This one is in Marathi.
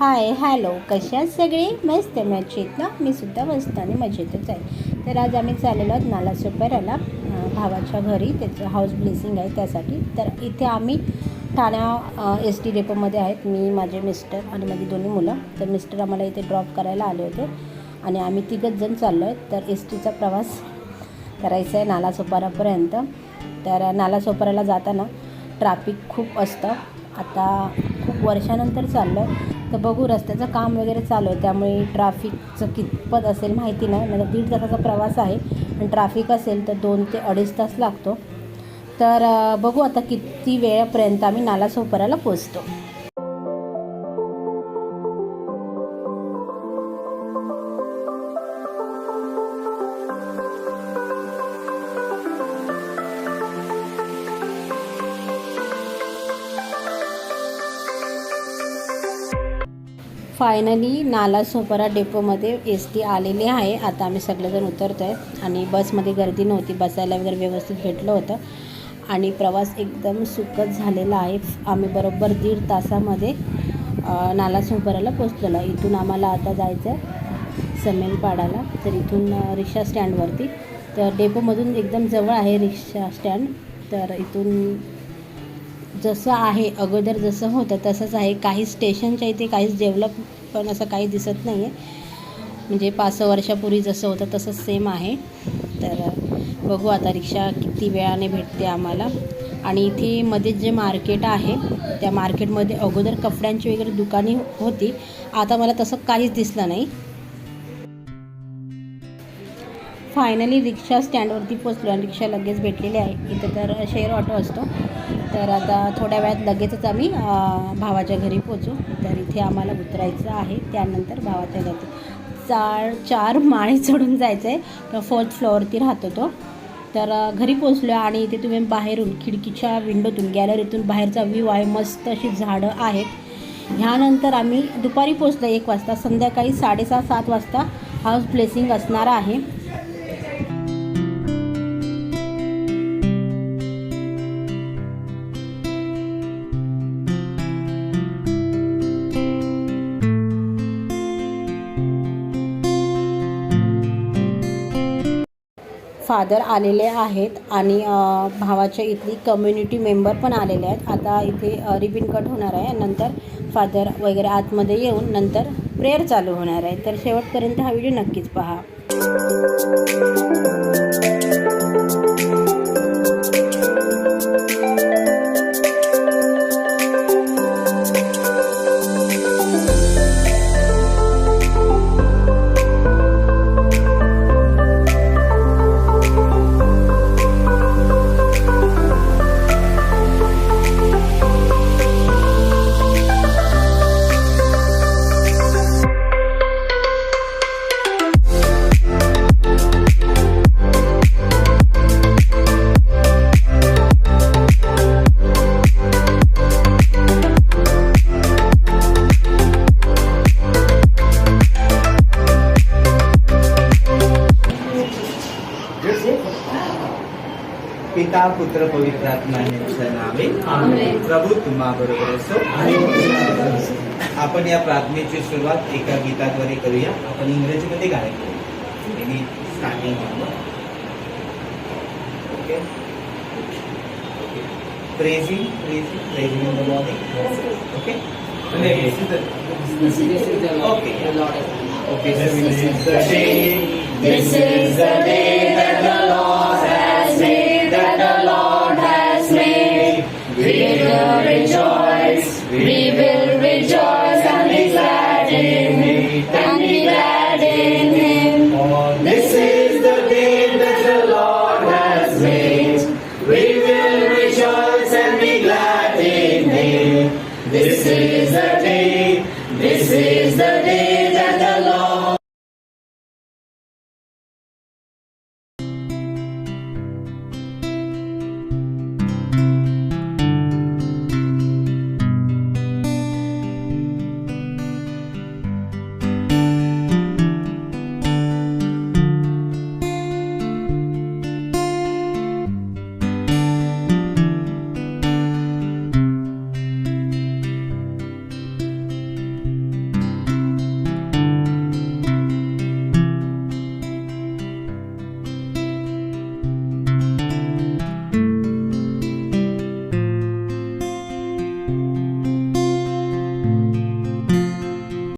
Hi hello. कशा आहेत सगळे? मस्त मजेत ना? मी सुद्धा मस्त आणि मजेतच आहे. तर आज आम्ही चाललेलो आहोत नालासोपाऱ्याला भावाच्या घरी. त्याचं हाऊस ब्लेसिंग आहे त्यासाठी. तर इथे आम्ही ठाण्या एस टी डेपोमध्ये आहेत. मी माझे मिस्टर आणि माझी दोन्ही मुलं. तर मिस्टर आम्हाला इथे ड्रॉप करायला आले होते. आणि आम्ही तिघंच जण चाललो आहेत. तर एस टीचा प्रवास करायचा आहे नालासोपारापर्यंत तर नालासोपाराला जाताना ट्रॅफिक खूप असतं. आता खूप वर्षानंतर चाललं आहे. तर बघू रस्त्याचं काम वगैरे चालू आहे. त्यामुळे ट्रॅफिकचं कितपत असेल माहिती नाही. म्हणजे दीड तासाचा प्रवास आहे. आणि ट्रॅफिक असेल तर दोन ते अडीच तास लागतो. तर बघू आता किती वेळापर्यंत आम्ही नालासोपाराला पोचतो. फायनली नालासोपारा डेपोमध्ये एस टी आलेली आहे. आता आम्ही सगळेजण उतरतो आहे आणि बसमध्ये गर्दी नव्हती. बसायला वगैरे व्यवस्थित भेटलं होतं. आणि प्रवास एकदम सुखद झालेला आहे. आम्ही बरोबर दीड तासामध्ये नालासोपाराला पोचलेलो इथून आम्हाला आता जायचं आहे समेलपाडाला तर इथून रिक्षा स्टँडवरती. तर डेपोमधून एकदम जवळ आहे रिक्षा स्टँड. तर इथून जसं आहे अगोदर जसं होतं तसंच आहे. काही स्टेशनच्या इथे काहीच डेव्हलप पण असं काही दिसत नाही आहे म्हणजे पाच सहा वर्षापूर्वी जसं होतं तसंच सेम आहे. तर बघू आता रिक्षा किती वेळाने भेटते आम्हाला. आणि इथे मध्ये जे मार्केट आहे त्या मार्केटमध्ये अगोदर कपड्यांची वगैरे दुकाने होती. आता मला तसं काहीच दिसलं नाही. फायनली रिक्षा स्टँडवरती पोचलो आणि रिक्षा लगेच भेटलेली आहे. इथं तर शेअर ऑटो असतो. तर आता थोड्या वेळात लगेचच आम्ही भावाच्या घरी पोचू तर इथे आम्हाला उतरायचं आहे. त्यानंतर भावाच्या घरी. चार चार माळे चढून जायचं आहे फोर्थ फ्लोअरवरती राहतो तो. तर घरी पोचलो आणि इथे तुम्ही बाहेरून खिडकीच्या विंडोतून गॅलरीतून बाहेरचा व्ह्यू आहे. मस्त अशी झाडं आहेत. ह्यानंतर आम्ही दुपारी पोचलो एक वाजता. संध्याकाळी साडेसहा सात वाजता हाऊस ब्लेसिंग असणार आहे. फादर आलेले आहेत आणि भावाच्या इथली कम्युनिटी मेंबर पण आलेले आहेत. आता इथे रिबिन कट होणार आहे नंतर फादर वगैरे आतमध्ये येऊन नंतर प्रेयर चालू होणार आहे. तर शेवटपर्यंत हा व्हिडिओ नक्कीच पहा. पिता पुत्र पवित्र आत्मा नावे. प्रभू तुम्हा बरोबर असो. आपण या प्रार्थनेची सुरुवात एका गीताद्वारे करूया. आपण इंग्रजीमध्ये गायन करूया. Starting okay? Praising praising praising in the morning okay? Okay. Okay, so this is the day, this is the